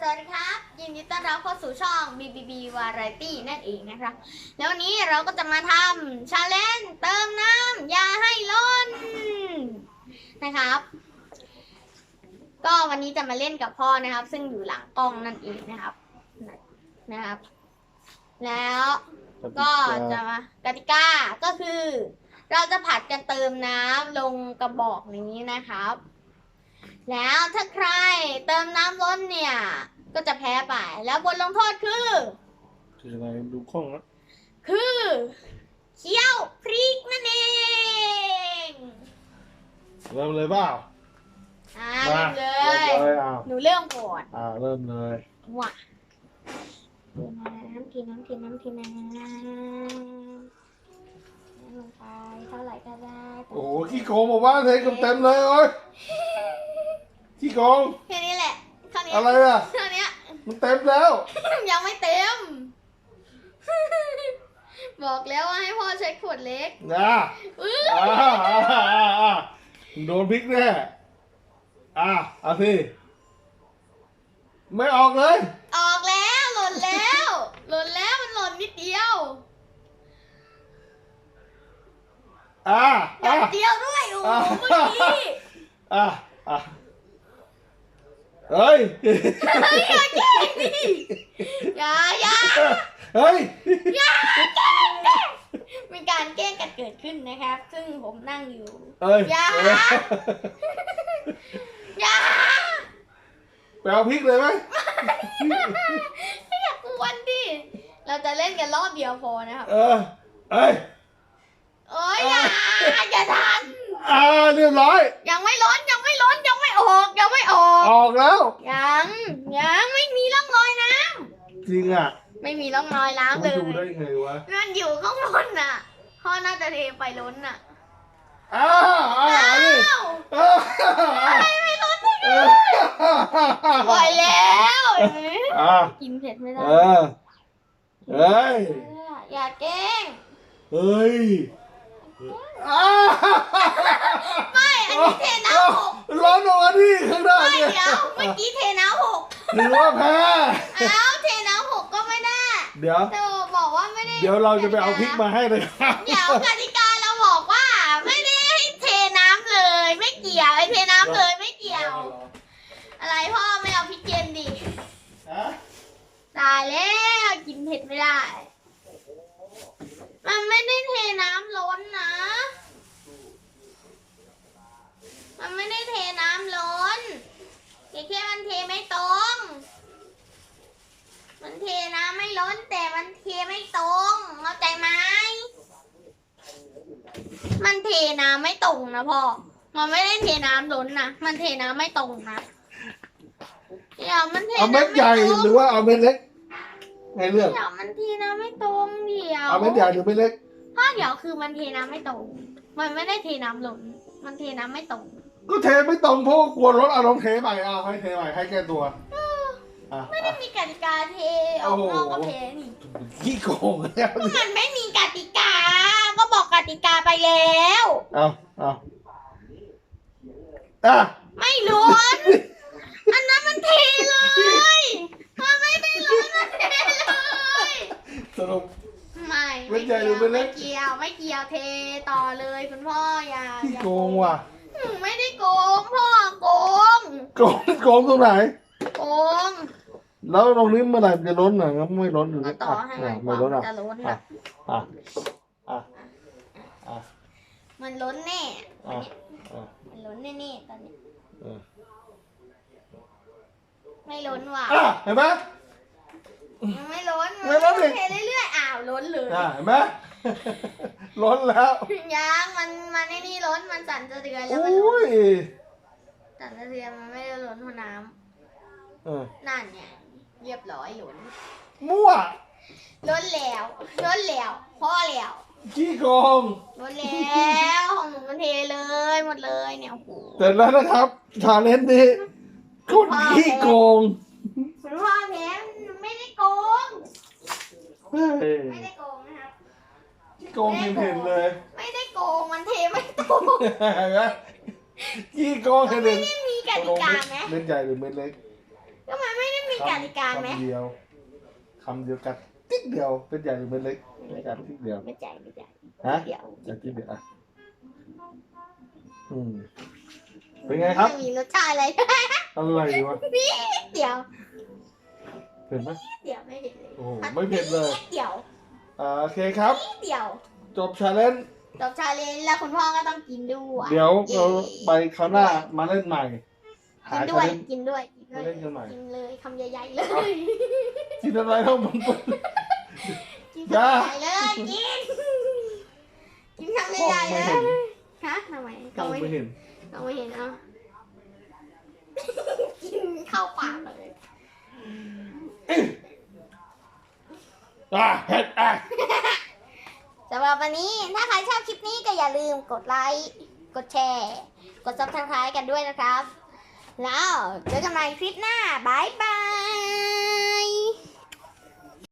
สวัสดีครับ ยินดีต้อนรับเข้าสู่ช่อง BBB Variety นั่นเองนะครับ แล้ววันนี้เราก็จะมาทำชาเลนจ์เติมน้ำยาให้ล้นนะครับ ก็วันนี้จะมาเล่นกับพ่อนะครับ ซึ่งอยู่หลังกล้องนั่นเองนะครับนะครับ แล้วก็จะมากติกาก็คือ เราจะผัดกันเติมน้ำลงกระบอกนี้นะครับ แล้วถ้าใครเติมน้ำล้นเนี่ย ก็จะแพ้ไป แล้วบทลงโทษคือ คืออะไรดูกล้องนะคือเคี่ยวพริกนั่นเองเริ่มเลยเปล่าอ่ามาเริ่มเลเริ่มยเลยอ่าหนูเริ่มก่อนอ่าเริ่มเลยว่ะเทน้ำเทน้ำเทน้ำเทน้ำลงไปเท่าไหร่ก็ได้ โอ้โหขี้โกงบอกว่าเทเต็มๆเลยโอ้ย ขี้โกงแค่นี้แหละเท่านี้อะไรอะเท่านี้ มันเต็มแล้ว ยังไม่เต็ม บอกแล้วว่าให้พ่อใช้ขวดเล็กนะอื้ออ่าอ่าอ่าอ่าโดนพริกแน่อะเอาสิไม่ออกเลย ออกแล้วหล่นแล้ว หล่นแล้วมันหล่นนิดเดียวอ่าหยอ่าดเดียวด้วยโอ้โหอะเมื่อกี้ อ่าอ่า เฮ้ยอย่าแกล้งดิอย่าอย่าเฮ้ย อย่าแกล้งดิมีการแกล้งกันเกิดขึ้นนะครับ ซึ่งผมนั่งอยู่เอ้ยอย่าเอ้ยอย่าไปเอาพริกเลยไหมไม่อยากกวนดิ เราจะเล่นกันรอบเดียวพอนะครับ เออเอ้ยโอ้ยอย่าอย่าทัน อ่าเรียบร้อย ยังไม่ล้นยังไม่ล้นยังไม่ออกยังไม่ออกออกแล้วยังยังไม่มีร่องรอยน้จริงอะำไม่มีร่องรอยน้ำเลไม่ยดูได้ไงวะมันอยู่ข้างบนน่ะพ่อน่าจะเทไปล้นน่ะอ้าวอ้าวนี่อ้าวอ้าวไม่ล้นได้ไงเออปล่อยแล้วเห็นไหมอ่ากินเผ็ดไม่ได้เออเฮ้ยอย่าแกล้งเฮ้ยอ้าว ไม่อันนี้เทน้ำหกร้อนออกมาที่ข้างหน้าไม่เนี่ยเดี๋ยวเมื่อกี้เทน้ำหกถือว่าแพ้อ้าวเทน้ำหกก็ไม่ได้เดี๋ยว เธอบอกว่าไม่ได้เดี๋ยวเราจะไปเอาพริกมาให้เลยครับ เดี๋ยวกติกาเราบอกว่าไม่ได้ให้เทน้ำเลย ไม่เกี่ยวไอเทน้ำเลยไม่เกี่ยว อะไรพ่อไม่เอาพริกเย็นดิ ฮะ ตายแล้วกินเผ็ดไม่ได้ มันไม่ได้เทน้ำล้นนะ มันไม่ได้เทน้ำล้นแต่แค่มันเทไม่ตรง มันเทน้ำไม่ล้นแต่มันเทไม่ตรงเข้าใจไหมมันเทน้ำไม่ตรงนะพ่อ มันไม่ได้เทน้ำล้นนะ มันเทน้ำไม่ตรงนะเดี๋ยวมันเทเอาเม็ดใหญ่ไม่ตรงหรือว่าเอาเม็ดเล็กให้เลือกเดี๋ยวมันเทน้ำไม่ตรงเดี๋ยวเอาเม็ดใหญ่หรือเม็ดเล็ก พ่อเดี๋ยวคือมันเทน้ำไม่ตรง มันไม่ได้เทน้ำล้น มันเทน้ำไม่ตรง ก็เทไม่ตรงเพราะว่ากลัวรถเอาลองเทใหม่เอาให้เทใหม่ให้แก้ตัวอะ ไม่ได้มีกติกาเทออกนอกก็เทนี่ขี้โกงแล้วมันไม่มีกติกา ก็บอกกติกาไปแล้วเอาเอาอะไม่ล้นอันนั้นมันเทเลยมันไม่ได้ล้นมันเทเลยสรุปไม่เม็ดใหญ่หรือเม็ดเล็กไม่เกี่ยวไม่เกี่ยวเทต่อเลยคุณพ่ออย่าขี้อย่าโกงว่ะหนูไม่ได้โกงพ่อโกงโกงโกงตรงไหนโกง แล้วตรงนี้เมื่อไหร่มันจะล้นอะงั้นไม่ล้นอยู่ก็นี่ต่อให้อะมันไม่ล้นอะ จะล้นอะ อะ อะ อะ อะ มันล้นแน่อะอะมันล้นแน่ๆตอนนี้เออไม่ล้นว่ะอะเห็นไหม มันไม่ล้นไม่ล้นอีก เทเรื่อยๆอ้าวล้นเลยอะเห็นไหม ล้นแล้วยังมันมันไอ้นี่ล้นมันสั่นสะเทือนแล้วโอ้มันล้นยสั่นสะเทือนมันไม่ได้ล้นเพราะน้เออำนั่นไง เรียบร้อยล้นมั่วล้นแล้วล้นแล้วพ่อแล้วขี้โกงล้นแล้วของหนูมันเทเลยหมดเลยเนี่ยโอ้โหเสร็จแล้วนะครับชาเลนจ์นี้คนขี้โกงคุณพ่อแพ้ไม่ได้โกง เฮ้ยไม่ได้โกงนะครับ ขี้โกงเห็นๆเลยไม่ได้โกงมันเทไม่ตรงเห็นไหมขี้โกงก็เห็นไม่ๆได้มีกติกาไหม เม็ดใหญ่หรือเม็ดเล็ก ก็มันไม่ได้มีกกติกาไหมคำเดียวคำเดียวกันติ๊กเดียวเป็นใหญ่หรือเป็นเล็กในการติ๊กเดียวไม่ใจไม่ใจฮะเดี๋ยวจากติ๊กเดียวอะอืมเป็นไงครับไม่มีรสชาติอะไรอะไรวะเดี๋ยวเผ็ดไหมเดี๋ยวไม่เผ็ดเลยโอ้โหไม่เผ็ดเลยเดี๋ยวอ่าโอเคครับเดี๋ยวจบชาเลนจ์จบชาเลนจ์แล้วคุณพ่อก็ต้องกินด้วยเดี๋ยวย้เราไปคราวหน้ามาเล่นใหม่หากินชาด้วยเลนจ์กินด้วยกินด้วย มาเล่นกันใหม่ กินเลยคำใหญ่ๆเลย กินอะไรเท่ามันเป็นกินจ้าคำใหญ่ๆเลย กิน กินคำใหญ่ๆเลยฮะทำไมกล้องไม่ไม่เห็นเราไม่เห็นอะกินเข้าปากเลย อะเผ็ดอะสำหรับวันนี้ถ้าใครชอบคลิปนี้ก็อย่าลืมกดไลค์ กดแชร์ กดซับสไครต์กันด้วยนะครับ แล้วเจอกันใหม่คลิปหน้าบายบาย